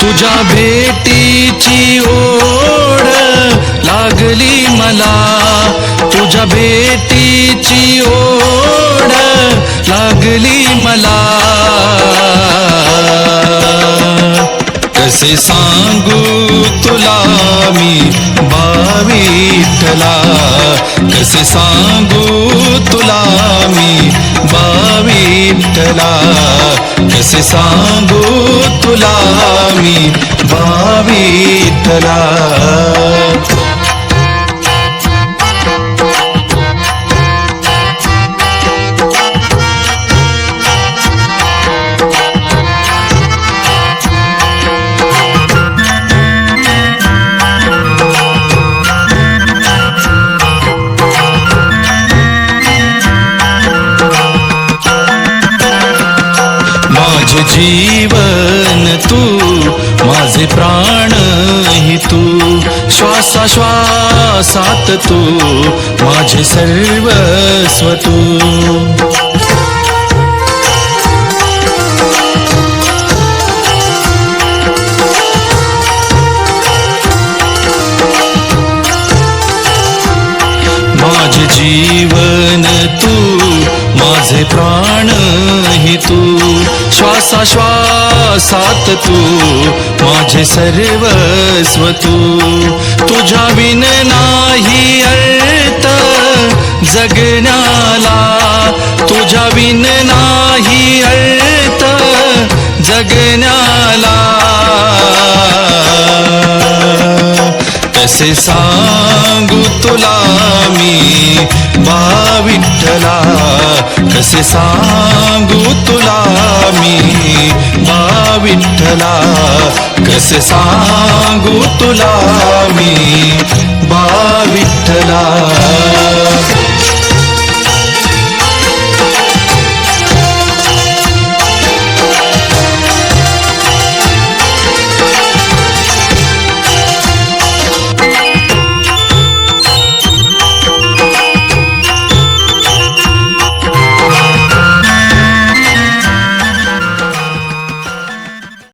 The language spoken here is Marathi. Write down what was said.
तुझ्या भेटीची ओढ लागली मला. तुझ्या भेटीची ओढ लागली मला. कसे सांगू तुला मी बाविठला? कसे सांगू तुला मी बाविठला? कसे सांगू तुला मी? तला. माझे जीवन तू माझे प्राण ही तू. श्वासाश्वासात तू माझे सर्वस्व तू. माझे जीवन तू माझे प्राण श्वासाश्वासात तू माझे सर्वस्व तू. तुझ्या विन नाही अर्थ जगण्याला. तुझ्या विन नाही अर्थ जगण्याला. कसे सांगू तुला मी बाविठ्ठला. कसे सांगू तुला मी बाविठ्ठला कसे सांगू तुला मी? बाविठ्ठला